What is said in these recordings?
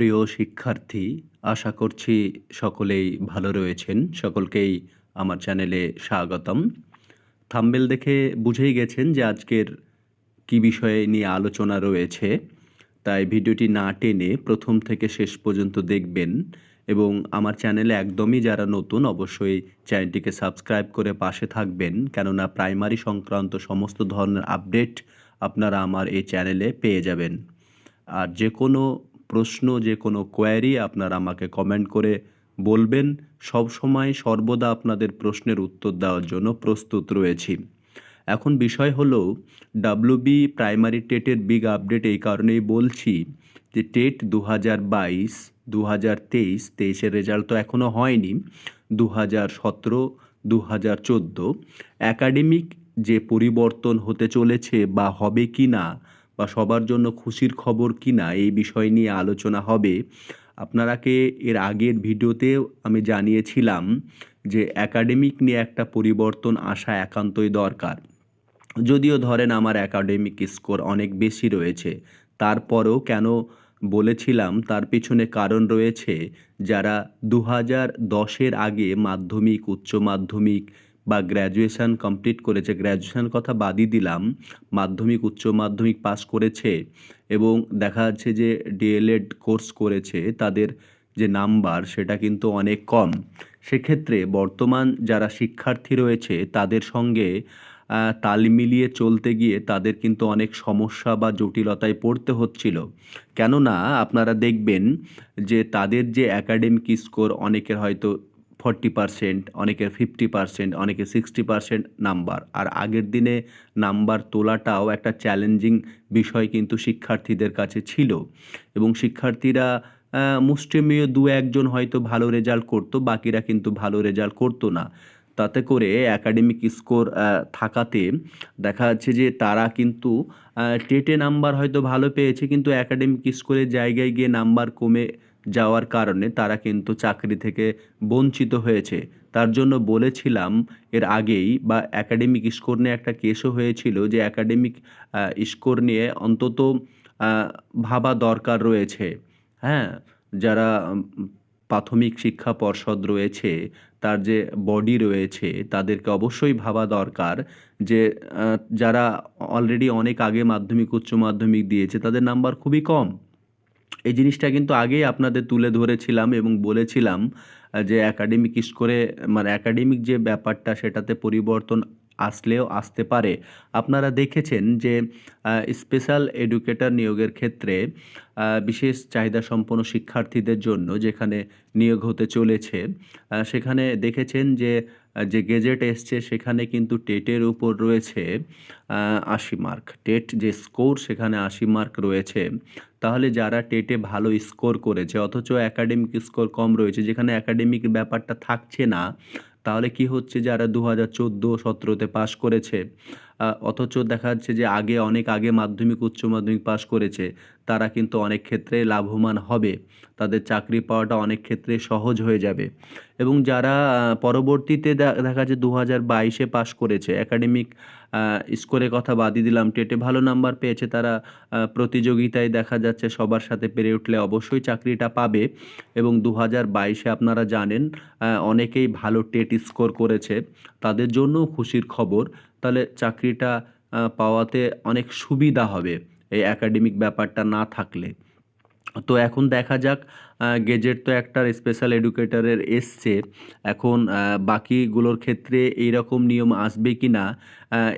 প্রিয় শিক্ষার্থী, আশা করছি সকলেই ভালো রয়েছেন। সকলকেই আমার চ্যানেলে স্বাগতম। থাম্বেল দেখে বুঝেই গেছেন যে আজকের কি বিষয়ে নিয়ে আলোচনা রয়েছে। তাই ভিডিওটি না টেনে প্রথম থেকে শেষ পর্যন্ত দেখবেন এবং আমার চ্যানেলে একদমই যারা নতুন অবশ্যই চ্যানেলটিকে সাবস্ক্রাইব করে পাশে থাকবেন। কেননা প্রাইমারি সংক্রান্ত সমস্ত ধরনের আপডেট আপনারা আমার এই চ্যানেলে পেয়ে যাবেন। আর যে কোনো প্রশ্ন, যে কোনো কোয়ারি আপনারা আমাকে কমেন্ট করে বলবেন। সব সময় সর্বদা আপনাদের প্রশ্নের উত্তর দেওয়ার জন্য প্রস্তুত রয়েছি। এখন বিষয় হলো ডাব্লিউবি প্রাইমারি টেটের বিগ আপডেট এই কারণেই বলছি যে টেট দু হাজার বাইশ দু হাজার তেইশ তেইশের রেজাল্ট তো এখনও হয়নি দু হাজার সতেরো দু হাজার চোদ্দ। অ্যাকাডেমিক যে পরিবর্তন হতে চলেছে বা হবে কি না বা সবার জন্য খুশির খবর কি না, এই বিষয় নিয়ে আলোচনা হবে। আপনারাকে এর আগের ভিডিওতেও আমি জানিয়েছিলাম যে একাডেমিক নিয়ে একটা পরিবর্তন আসা একান্তই দরকার। যদিও ধরেন আমার একাডেমিক স্কোর অনেক বেশি রয়েছে, তারপরেও কেন বলেছিলাম, তার পিছনে কারণ রয়েছে যারা দু হাজার দশের আগে মাধ্যমিক, উচ্চ মাধ্যমিক বা গ্র্যাজুয়েশন কমপ্লিট করেছে গ্র্যাজুয়েশান কথা বাদই দিলাম, মাধ্যমিক, উচ্চ মাধ্যমিক পাস করেছে এবং দেখা যাচ্ছে যে ডিএলএড কোর্স করেছে, তাদের যে নাম্বার সেটা কিন্তু অনেক কম। সেক্ষেত্রে বর্তমান যারা শিক্ষার্থী রয়েছে, তাদের সঙ্গে তাল মিলিয়ে চলতে গিয়ে তাদের কিন্তু অনেক সমস্যা বা জটিলতায় পড়তে হচ্ছিল। কেননা আপনারা দেখবেন যে তাদের যে একাডেমিক স্কোর অনেকের হয়তো ফর্টি পারসেন্ট অনেকের ফিফটি পারসেন্ট অনেকের সিক্সটি পারসেন্ট নাম্বার আর আগের দিনে নাম্বার তোলাটাও একটা চ্যালেঞ্জিং বিষয় কিন্তু শিক্ষার্থীদের কাছে ছিল। এবং শিক্ষার্থীরা মুষ্টিমেয় দু একজন হয়তো ভালো রেজাল্ট করতো, বাকিরা কিন্তু ভালো রেজাল্ট করতো না। তাতে করে একাডেমিক স্কোর থাকাতে দেখা যাচ্ছে যে তারা কিন্তু টেটে নাম্বার হয়তো ভালো পেয়েছে, কিন্তু একাডেমিক স্কোরের জায়গায় গিয়ে নাম্বার কমে যাওয়ার কারণে তারা কিন্তু চাকরি থেকে বঞ্চিত হয়েছে। তার জন্য বলেছিলাম এর আগেই বা একাডেমিক স্কোর নিয়ে একটা কেসও হয়েছিল যে একাডেমিক স্কোর নিয়ে অন্তত ভাবা দরকার রয়েছে। হ্যাঁ যারা প্রাথমিক শিক্ষা পর্ষদ রয়েছে, তার যে বডি রয়েছে, তাদেরকে অবশ্যই ভাবা দরকার যে যারা অলরেডি অনেক আগে মাধ্যমিক, উচ্চ মাধ্যমিক দিয়েছে, তাদের নাম্বার খুবই কম। এই জিনিসটা কিন্তু আগেই আপনাদের তুলে ধরেছিলাম এবং বলেছিলাম যে একাডেমিক স্কোরে মানে একাডেমিক যে ব্যাপারটা সেটাতে পরিবর্তন আসলেও আসতে পারে। আপনারা দেখেছেন যে স্পেশাল এডুকেটর নিয়োগের ক্ষেত্রে বিশেষ চাহিদা সম্পন্ন শিক্ষার্থীদের জন্য যেখানে নিয়োগ হতে চলেছে সেখানে দেখেছেন যে যে গেজেট এসছে সেখানে কিন্তু টেটের উপর রয়েছে আশি মার্ক। টেট যে স্কোর, সেখানে আশি মার্ক রয়েছে। তাহলে যারা টেটে ভালো স্কোর করেছে, অথচ একাডেমিক স্কোর কম রয়েছে, যেখানে একাডেমিক ব্যাপারটা থাকছে না, তাহলে কি হচ্ছে যারা দু হাজার চোদ্দ সতেরোতে পাশ করেছে? অথচ দেখা যাচ্ছে যে আগে অনেক আগে মাধ্যমিক, উচ্চ মাধ্যমিক পাশ করেছে। তারা কিন্তু অনেক ক্ষেত্রে লাভবান হবে। তাদের চাকরি পাওয়াটা অনেক ক্ষেত্রে সহজ হয়ে যাবে। এবং যারা পরবর্তীতে দেখা যায় দু হাজার বাইশে পাশ করেছে একাডেমিক স্কোরের কথা বাদই দিলাম, টেটে ভালো নাম্বার পেয়েছে তারা প্রতিযোগিতায় দেখা যাচ্ছে সবার সাথে পেরে উঠলে অবশ্যই চাকরিটা পাবে। এবং দু হাজার বাইশে আপনারা জানেন অনেকেই ভালো টেট স্কোর করেছে। তাদের জন্যও খুশির খবর। তাহলে চাকরিটা পাওয়াতে অনেক সুবিধা হবে। এই অ্যাকাডেমিক ব্যাপারটা না থাকলে। তো এখন দেখা যাক গেজেট তো একটা স্পেশাল এডুকেটরের এসছে। এখন বাকিগুলোর ক্ষেত্রে এই রকম নিয়ম আসবে কি না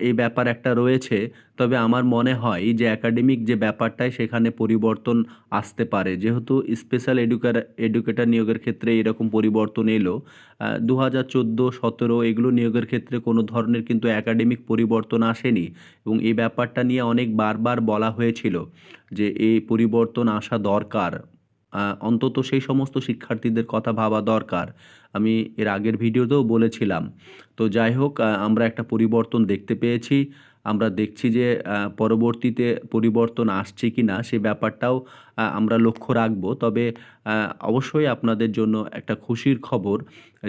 এই ব্যাপার একটা রয়েছে। তবে আমার মনে হয় যে একাডেমিক যে ব্যাপারটায় সেখানে পরিবর্তন আসতে পারে। যেহেতু স্পেশাল এডুকার এডুকেটার নিয়োগের ক্ষেত্রে এরকম পরিবর্তন এলো দু হাজার চোদ্দ, সতেরো এগুলো নিয়োগের ক্ষেত্রে কোনো ধরনের কিন্তু একাডেমিক পরিবর্তন আসেনি এবং এই ব্যাপারটা নিয়ে অনেক বারবার বলা হয়েছিল যে এই পরিবর্তন আসা দরকার। অন্তত সেই সমস্ত শিক্ষার্থীদের কথা ভাবা দরকার। আমি এর আগের ভিডিওতেও বলেছিলাম। তো যাই হোক আমরা একটা পরিবর্তন দেখতে পেয়েছি। আমরা দেখছি যে পরবর্তীতে পরিবর্তন আসছে কি না, সে ব্যাপারটাও আমরা লক্ষ্য রাখব। তবে অবশ্যই আপনাদের জন্য একটা খুশির খবর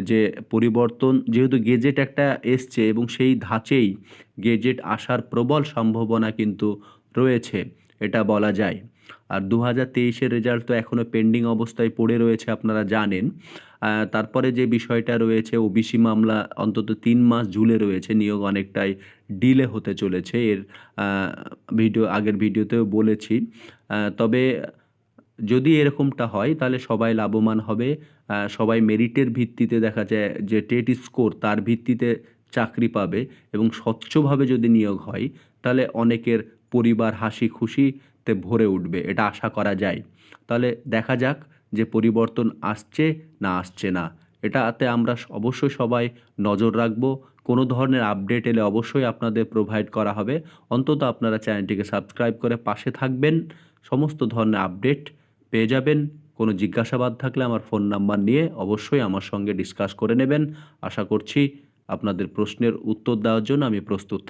যে, পরিবর্তন যেহেতু গেজেট একটা এসছে এবং সেই ধাঁচেই গেজেট আসার প্রবল সম্ভাবনা কিন্তু রয়েছে, এটা বলা যায়। আর দু হাজার তেইশের রেজাল্ট তো এখনও পেন্ডিং অবস্থায় পড়ে রয়েছে, আপনারা জানেন। তারপরে যে বিষয়টা রয়েছে ওবিসি মামলা অন্তত তিন মাস ঝুলে রয়েছে, নিয়োগ অনেকটাই ডিলে হতে চলেছে। এর ভিডিও আগের ভিডিওতেও বলেছি। তবে যদি এরকমটা হয়, তাহলে সবাই লাভবান হবে। সবাই মেরিটের ভিত্তিতে দেখা যায় যে টেট স্কোর তার ভিত্তিতে চাকরি পাবে এবং স্বচ্ছভাবে যদি নিয়োগ হয়, তাহলে অনেকের পরিবার হাসি খুশিতে ভরে উঠবে, এটা আশা করা যায়। তাহলে দেখা যাক যে পরিবর্তন আসছে না আসছে না। এটাতে আমরা অবশ্যই সবাই নজর রাখব। কোনো ধরনের আপডেট এলে অবশ্যই আপনাদের প্রোভাইড করা হবে। অন্তত আপনারা চ্যানেলটিকে সাবস্ক্রাইব করে পাশে থাকবেন। সমস্ত ধরনের আপডেট পেয়ে যাবেন। কোনো জিজ্ঞাসাবাদ থাকলে আমার ফোন নাম্বার নিয়ে অবশ্যই আমার সঙ্গে ডিসকাস করে নেবেন। আশা করছি আপনাদের প্রশ্নের উত্তর দেওয়ার জন্য আমি প্রস্তুত